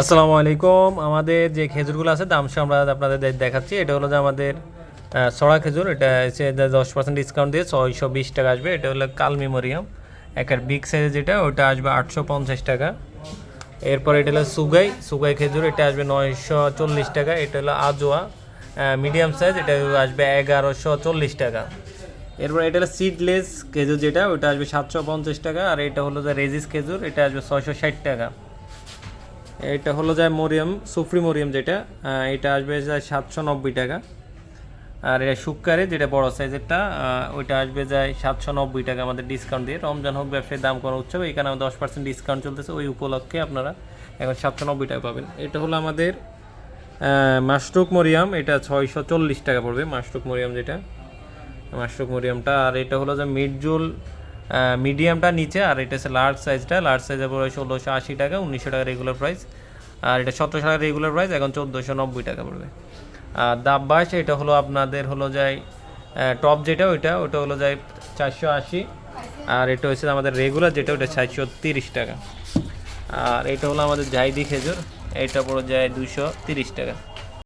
আসসালামু আলাইকুম। আমাদের যে খেজুরগুলো আছে, দাম আমরা আপনাদের দেখাচ্ছি। এটা হলো যে আমাদের সড়া খেজুর। এটা হচ্ছে দশ পার্সেন্ট ডিসকাউন্ট দিয়ে ছয়শো বিশ টাকা আসবে। এটা হলো কাল মেমোরিয়াম। একের বিগ সাইজ যেটা, ওটা আসবে আটশো পঞ্চাশ টাকা। এরপর এটা হলো সুগাই। সুগাই খেজুর, এটা আসবে নয়শো চল্লিশ টাকা। এটা হলো আজোয়া। মিডিয়াম সাইজ এটা আসবে এগারোশো চল্লিশ টাকা। এরপর এটা হলো সিডলেস খেজুর যেটা, ওটা আসবে সাতশো পঞ্চাশ টাকা। আর এটা হলো যে রেজিস খেজুর, এটা আসবে ছয়শো ষাট টাকা। এটা হলো যায় মরিয়াম, সুফরি মরিয়াম যেটা এটা আসবে যায় সাতশো নব্বই টাকা। আর এটা শুক্কারে যেটা বড় সাইজেরটা ওইটা আসবে যায় সাতশো নব্বই টাকা আমাদের ডিসকাউন্ট দিয়ে। রমজান হোক ব্যবসায়ীর দাম করা উৎসব এখানে আমাদের দশ পার্সেন্ট ডিসকাউন্ট চলতেছে, ওই উপলক্ষে আপনারা এখন সাতশো নব্বই টাকা পাবেন। এটা হলো আমাদের মাশরুক মরিয়াম, এটা ছয়শো চল্লিশ টাকা পড়বে মাশরুক মরিয়াম যেটা। মাশরুক মরিয়ামটা, আর এটা হলো যে মিডজুল মিডিয়ামটা নিচে, আর এটা হচ্ছে লার্জ সাইজটা লার্জ সাইজের পরে ষোলোশো আশি টাকা, উনিশশো টাকা রেগুলার প্রাইস আর এটা সতেরোশো টাকা রেগুলার প্রাইস এখন চোদ্দোশো নব্বই টাকা পড়বে। আর দাব্বাস এটা হলো আপনাদের হলো যায় টপ যেটা, ওইটা, ওটা হলো যায় চারশো আশি। আর এটা হচ্ছে আমাদের রেগুলার যেটা ওটা চারশো তিরিশ টাকা। আর এটা হলো আমাদের জাইদি খেজুর, এটা পড়ে যায় দুশো তিরিশ টাকা।